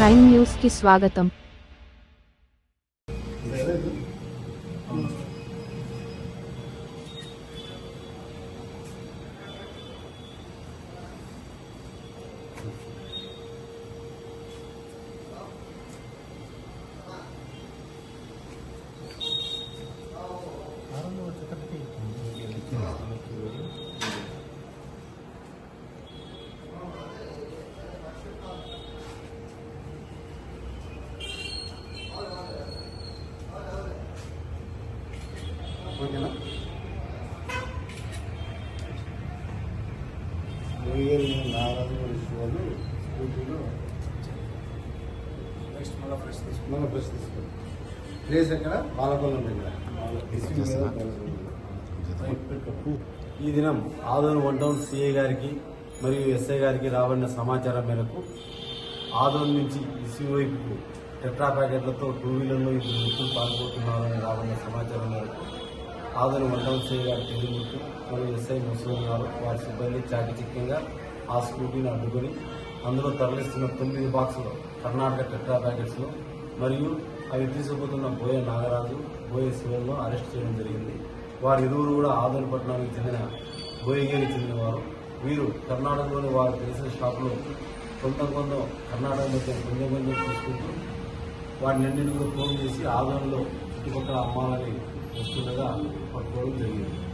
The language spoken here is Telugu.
ప్రైమ్ న్యూస్ కి స్వాగతం ఓకేనా? వేరు నారాజు వాళ్ళు స్కూటీలో నెక్స్ట్ మళ్ళీ ఫ్రెష్ ప్రెస్ తీసుకోండి ప్లేస్ ఎక్కడ? బాలకొల్లం దగ్గర. ఈ దినం ఆదోన్ వన్ టౌన్ సిఐ గారికి మరియు ఎస్ఐ గారికి రాబడిన సమాచారం మేరకు ఆదోన్ నుంచి ఇసు వైపు టెట్రా ప్యాకెట్లతో టూ వీలర్లో ఇద్దరు వ్యక్తులు పాల్గొతున్నారని రాబడిన సమాచారం మేరకు ఆదరణ వన్ టౌన్ సిఐ గారి తెలియముట్టు మరియు ఎస్ఐ ముస్లిం గారు వారి సిబ్బంది చాకచక్యంగా ఆ స్కూటీని అడ్డుకొని అందులో తరలిస్తున్న తొమ్మిది బాక్సులు కర్ణాటక టెట్రా ప్యాకెట్స్లో మరియు అవి తీసుకుపోతున్న బోయ నాగరాజు బోయ శివన్ను అరెస్ట్ చేయడం జరిగింది. వారి ఇరువురు కూడా ఆదోన్ పట్టణానికి చెందిన బోయగిరికి చెందినవారు. వీరు కర్ణాటకలోని వారు తెలిసిన షాపులో కొంత కొంత కర్ణాటక మధ్య కొంచెం కొంచెం తీసుకుంటూ వాటిని అన్నింటినీ కూడా ఫోన్ చేసి ఆదరణలో చుట్టుపక్కల అమ్మాలని వస్తుండగా పట్టుకోవడం జరిగింది.